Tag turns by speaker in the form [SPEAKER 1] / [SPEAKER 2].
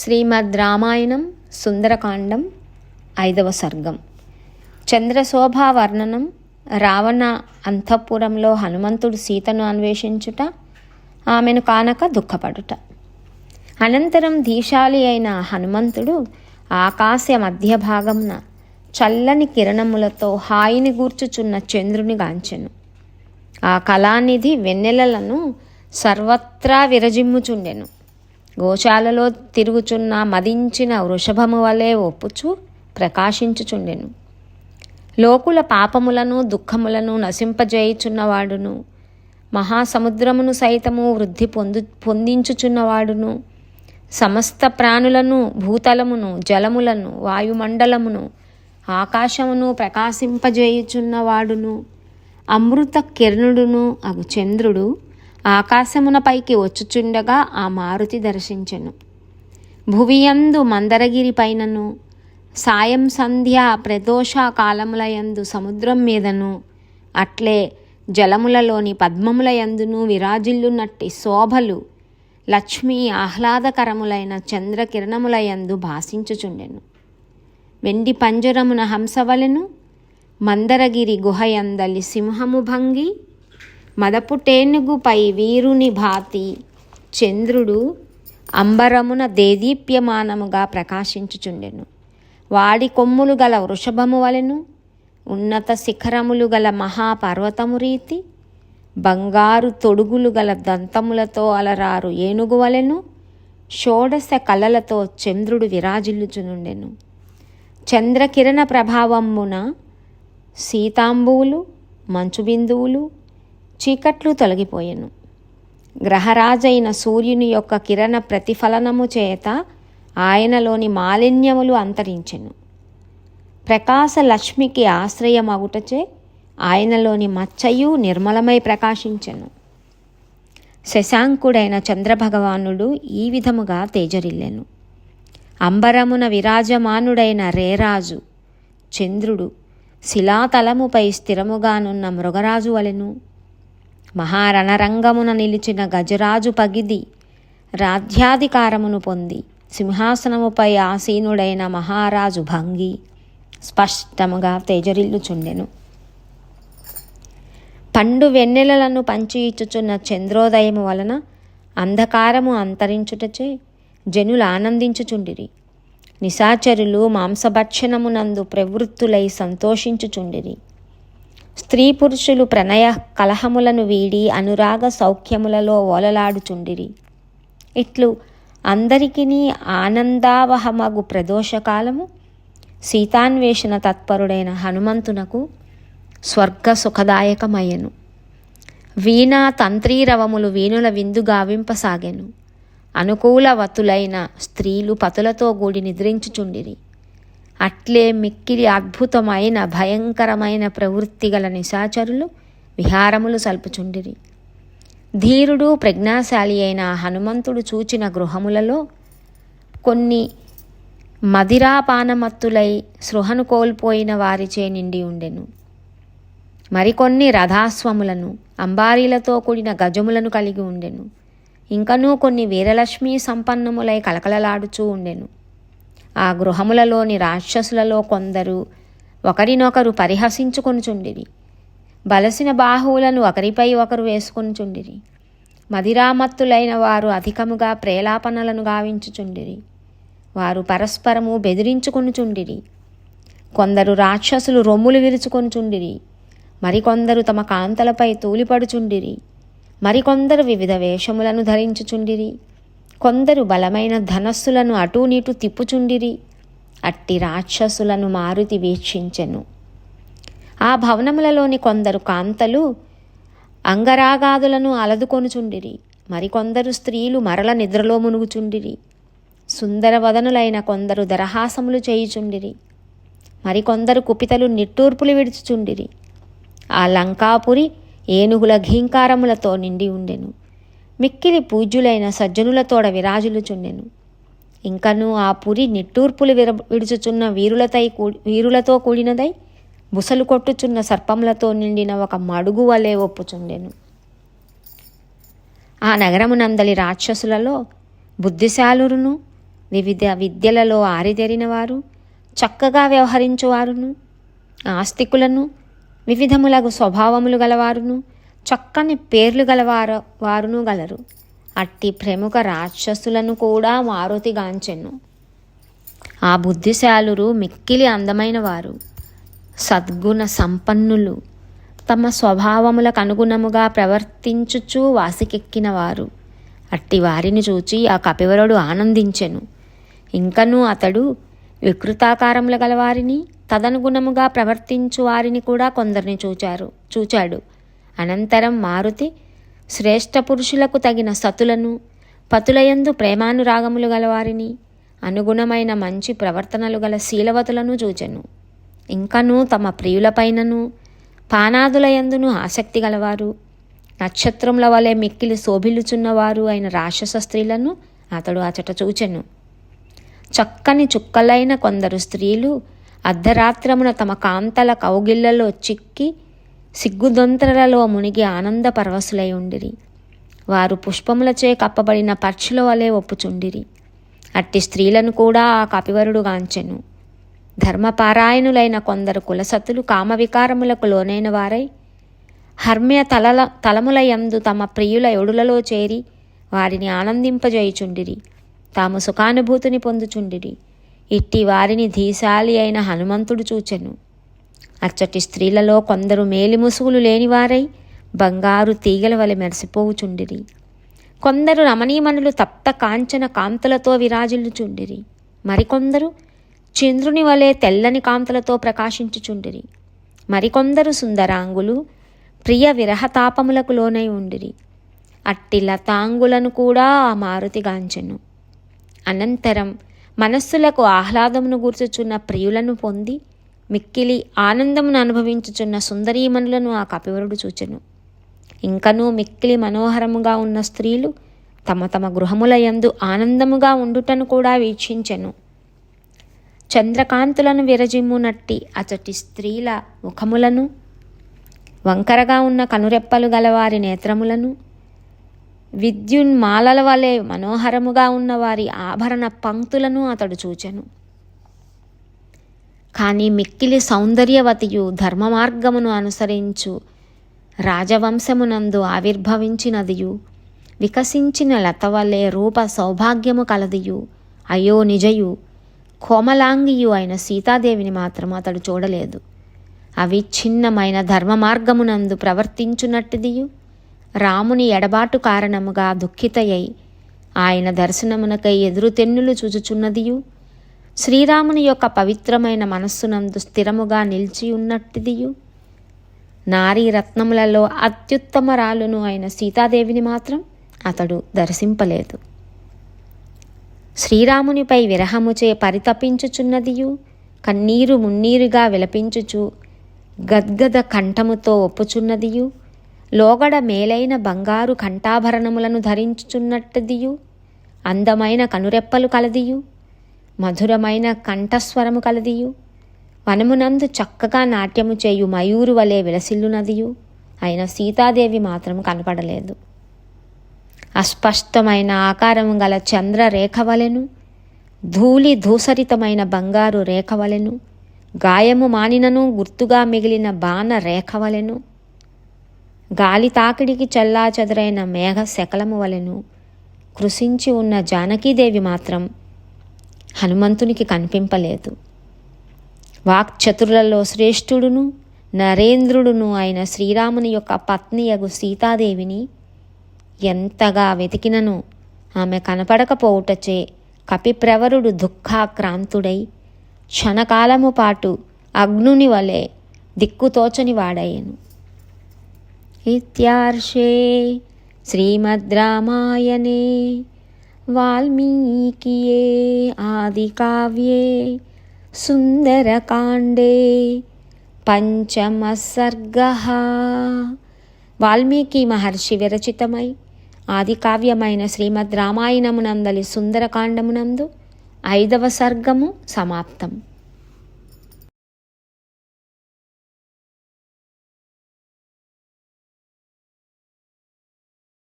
[SPEAKER 1] శ్రీమద్ రామాయణం సుందరకాండం ఐదవ సర్గం. చంద్రశోభా వర్ణనం రావణ అంతఃపురంలో హనుమంతుడు సీతను అన్వేషించుట ఆమెను కానక దుఃఖపడుట. అనంతరం దీశాలి అయిన హనుమంతుడు ఆకాశ మధ్య భాగమున చల్లని కిరణములతో హాయిని గూర్చుచున్న చంద్రుని గాంచెను. ఆ కళానిధి వెన్నెలలను సర్వత్రా విరజిమ్ముచుండెను. గోశాలలో తిరుగుచున్న మదించిన వృషభము వలె ఒప్పుచు ప్రకాశించుచుండెను. లోకుల పాపములను దుఃఖములను నశింపజేయుచున్నవాడును. మహాసముద్రమును సైతము వృద్ధి పొందు పొందించుచున్నవాడును. సమస్త ప్రాణులను భూతలమును జలములను వాయుమండలమును ఆకాశమును ప్రకాశింపజేయుచున్నవాడును. అమృత కిరణుడును అగు చంద్రుడు ఆకాశమున పైకి వచ్చుచుండగా ఆ మారుతి దర్శించెను. భువియందు మందరగిరి పైనను సాయం సంధ్య ప్రదోష కాలములయందు సముద్రం మీదను అట్లే జలములలోని పద్మములయందును విరాజిల్లునట్టి శోభలు లక్ష్మీ ఆహ్లాదకరములైన చంద్రకిరణములయందు భాషించుచుండెను వెండి పంజరమున హంసవలెను మందరగిరి గుహయందలి సింహము భంగి మదపుటేనుగుపై వీరుని భాతి చంద్రుడు అంబరమున దేదీప్యమానముగా ప్రకాశించుచుండెను. వాడి కొమ్ములు గల వృషభము వలెను ఉన్నత శిఖరములు గల మహాపర్వతము రీతి బంగారు తొడుగులు గల దంతములతో అలరారు ఏనుగు వలెను షోడశ కళలతో చంద్రుడు విరాజిల్లుచునుండెను. చంద్రకిరణ ప్రభావమున సీతాంబువులు మంచు బిందువులు చీకట్లు తొలగిపోయెను. గ్రహరాజైన సూర్యుని యొక్క కిరణ ప్రతిఫలనము చేత ఆయనలోని మాలిన్యములు అంతరించెను. ప్రకాశ లక్ష్మికి ఆశ్రయమగుటచే ఆయనలోని మచ్చయు నిర్మలమై ప్రకాశించెను. శశాంకుడైన చంద్రభగవానుడు ఈ విధముగా తేజరిల్లెను. అంబరమున విరాజమానుడైన రేరాజు చంద్రుడు శిలాతలముపై స్థిరముగానున్న మృగరాజు వలెను మహారణరంగమున నిలిచిన గజరాజు పగిది రాజ్యాధికారమును పొంది సింహాసనముపై ఆసీనుడైన మహారాజు భంగి స్పష్టముగా తేజరిల్లుచుండెను. పండు వెన్నెలలను పంచి ఇచ్చుచున్న చంద్రోదయము వలన అంధకారము అంతరించుటచే జనులు ఆనందించుచుండిరి. నిశాచరులు మాంసభక్షణమునందు ప్రవృత్తులై సంతోషించుచుండిరి. స్త్రీ పురుషులు ప్రణయ కలహములను వీడి అనురాగ సౌఖ్యములలో ఓలలాడుచుండిరి. ఇట్లు అందరికీ ఆనందావహమగు ప్రదోషకాలము సీతాన్వేషణ తత్పరుడైన హనుమంతునకు స్వర్గ సుఖదాయకమయ్యను వీణా తంత్రీరవములు వీణుల విందు గావింపసాగెను. అనుకూలవతులైన స్త్రీలు పతులతో గూడి నిద్రించుచుండిరి. అట్లే మిక్కిలి అద్భుతమైన భయంకరమైన ప్రవృత్తి గల నిశాచరులు విహారములు సల్పుచుండిరి. ధీరుడు ప్రజ్ఞాశాలి అయిన హనుమంతుడు చూచిన గృహములలో కొన్ని మదిరాపానమత్తులై సృహను కోల్పోయిన వారిచే నిండి ఉండెను. మరికొన్ని రథాస్వములను అంబారీలతో కూడిన గజములను కలిగి ఉండెను. ఇంకనూ కొన్ని వీరలక్ష్మీ సంపన్నములై కలకలలాడుచూ ఉండెను. ఆ గృహములలోని రాక్షసులలో కొందరు ఒకరినొకరు పరిహసించుకొనుచుండిరి. బలసిన బాహువులను ఒకరిపై ఒకరు వేసుకొనుచుండిరి. మదిరామత్తులైన వారు అధికముగా ప్రేలాపనలను గావించుచుండిరి. వారు పరస్పరము బెదిరించుకొనుచుండిరి. కొందరు రాక్షసులు రొమ్ములు విరుచుకొనుచుండిరి. మరికొందరు తమ కాంతలపై తూలిపడుచుండిరి. మరికొందరు వివిధ వేషములను ధరించుచుండిరి. కొందరు బలమైన ధనస్సులను అటూనీటు తిప్పుచుండిరి. అట్టి రాక్షసులను మారుతి వీక్షించెను. ఆ భవనములలోని కొందరు కాంతలు అంగరాగాదులను అలదుకొనుచుండిరి. మరికొందరు స్త్రీలు మరల నిద్రలో మునుగుచుండిరి. సుందరవదనులైన కొందరు దరహాసములు చేయుచుండిరి. మరికొందరు కుపితలు నిట్టూర్పులు విడుచుచుండిరి. ఆ లంకాపురి ఏనుగుల ఘీంకారములతో నిండి ఉండెను. మిక్కిలి పూజ్యులైన సజ్జనులతోడ విరాజులుచుండెను ఇంకను ఆ పురి నిట్టూర్పులు విర విడుచుచున్న వీరులతై కూ వీరులతో కూడినదై బుసలు కొట్టుచున్న సర్పములతో నిండిన ఒక మడుగు వలె ఒప్పుచుండెను. ఆ నగరమునందలి రాక్షసులలో బుద్ధిశాలురును వివిధ విద్యలలో ఆరితేరిన వారు చక్కగా వ్యవహరించువారును ఆస్తికులను వివిధములగు స్వభావములు గలవారును చక్కని పేర్లు గలవారు వారును గలరు. అట్టి ప్రముఖ రాక్షసులను కూడా మారుతిగాంచెను. ఆ బుద్ధిశాలురు మిక్కిలి అందమైన వారు సద్గుణ సంపన్నులు. తమ స్వభావములకు అనుగుణముగా ప్రవర్తించుచూ వాసికెక్కిన వారు అట్టి వారిని చూచి ఆ కపివరుడు ఆనందించెను. ఇంకనూ అతడు వికృతాకారముల గలవారిని తదనుగుణముగా ప్రవర్తించు వారిని కూడా కొందరిని చూచారు చూచాడు. అనంతరం మారుతి శ్రేష్ఠ పురుషులకు తగిన సతులను పతులయందు ప్రేమానురాగములు గలవారిని అనుగుణమైన మంచి ప్రవర్తనలు గల శీలవతులను చూచెను. ఇంకనూ తమ ప్రియులపైనను పానాదులయందును ఆసక్తి గలవారు నక్షత్రముల వలె మిక్కిలి శోభిల్లుచున్నవారు అయిన రాక్షస స్త్రీలను అతడు అచట చూచెను. చక్కని చుక్కలైన కొందరు స్త్రీలు అర్ధరాత్రమున తమ కాంతల కౌగిళ్ళలో చిక్కి సిగ్గుదొంతరలలో మునిగి ఆనంద పరవశులై ఉండిరి. వారు పుష్పములచే కప్పబడిన పర్చుల వలె ఒప్పుచుండిరి. అట్టి స్త్రీలను కూడా ఆ కపివరుడు గాంచెను. ధర్మపారాయణులైన కొందరు కులసతులు కామవికారములకు లోనైన వారై హర్మ్య తలల తలములయందు తమ ప్రియుల ఎడులలో చేరి వారిని ఆనందింపజేయుచుండిరి. తాము సుఖానుభూతిని పొందుచుండిరి. ఇట్టి వారిని ధీశాలి అయిన హనుమంతుడు చూచెను. అచ్చటి స్త్రీలలో కొందరు మేలిముసుగులు లేనివారై బంగారు తీగల వలె మెరిసిపోవుచుండిరి. కొందరు రమణీమణులు తప్త కాంచన కాంతులతో విరాజిల్లుచుండిరి. మరికొందరు చంద్రుని వలె తెల్లని కాంతులతో ప్రకాశించుచుండిరి. మరికొందరు సుందరాంగులు ప్రియ విరహతాపములకు లోనై ఉండిరి. అట్టి లతాంగులను కూడా ఆ మారుతిగాంచెను అనంతరం మనస్సులకు ఆహ్లాదమును గూర్చుచున్న ప్రియులను పొంది మిక్కిలి ఆనందమును అనుభవించుచున్న సుందరీమణులను ఆ కపివరుడు చూచెను. ఇంకనూ మిక్కిలి మనోహరముగా ఉన్న స్త్రీలు తమ తమ గృహముల యందు ఆనందముగా ఉండుటను కూడా వీక్షించెను. చంద్రకాంతులను విరజిమ్మునట్టి అచటి స్త్రీల ముఖములను వంకరగా ఉన్న కనురెప్పలు గలవారి నేత్రములను విద్యున్మాలల వలె మనోహరముగా ఉన్న వారి ఆభరణ పంక్తులను అతడు చూచెను. కానీ మిక్కిలి సౌందర్యవతియు ధర్మ మార్గమును అనుసరించు. రాజవంశమునందు ఆవిర్భవించినదియు వికసించిన లతవలే రూప సౌభాగ్యము కలదియు. అయో నిజయు కోమలాంగియు అయిన సీతాదేవిని మాత్రం అతడు చూడలేదు. అవిచ్ఛిన్నమైన ధర్మ మార్గమునందు ప్రవర్తించునట్టుదియు. రాముని ఎడబాటు కారణముగా దుఃఖితయై ఆయన దర్శనమునకై ఎదురుతెన్నులు చూచుచున్నదియు. శ్రీరాముని యొక్క పవిత్రమైన మనస్సునందు స్థిరముగా నిలిచి ఉన్నట్టిదియు. నారీ రత్నములలో అత్యుత్తమరాలును అయిన సీతాదేవిని మాత్రం అతడు దర్శింపలేదు. శ్రీరామునిపై విరహముచే పరితపించుచున్నదియు. కన్నీరు మున్నీరుగా విలపించుచు గద్గద కంఠముతో ఒప్పుచున్నదియు. లోగడ మేలైన బంగారు కంఠాభరణములను ధరించుచున్నట్టుదియు. అందమైన కనురెప్పలు కలదియు. మధురమైన కంఠస్వరము కలదియు. వనమునందు చక్కగా నాట్యము చేయు మయూరు వలె విలసిల్లునదియు. అయిన సీతాదేవి మాత్రం కనపడలేదు. అస్పష్టమైన ఆకారము గల చంద్ర రేఖ వలెను ధూళి ధూసరితమైన బంగారు రేఖ వలెను గాయము మానినను గుర్తుగా మిగిలిన బాణ రేఖ వలెను గాలి తాకిడికి చల్లా చెదరైన మేఘ శకలము వలెను కృషించి ఉన్న జానకీదేవి మాత్రం హనుమంతునికి కనిపింపలేదు. వాక్చతురులలో శ్రేష్ఠుడును నరేంద్రుడును అయిన శ్రీరాముని యొక్క పత్నియగు సీతాదేవిని ఎంతగా వెతికినను ఆమె కనపడకపోవుటచే కపిప్రవరుడు దుఃఖాక్రాంతుడై క్షణకాలము పాటు అగ్నుని వలె దిక్కుతోచని వాడయ్యను. ఇత్యార్షే శ్రీమద్ రామాయణే వాల్మీకియే ఆదికావ్యే సుందరకాండే పంచమ సర్గ వాల్మీకి మహర్షి విరచితమై ఆది కావ్యమైన శ్రీమద్ రామాయణమునందలి సుందరకాండమునందు ఐదవ సర్గము సమాప్తం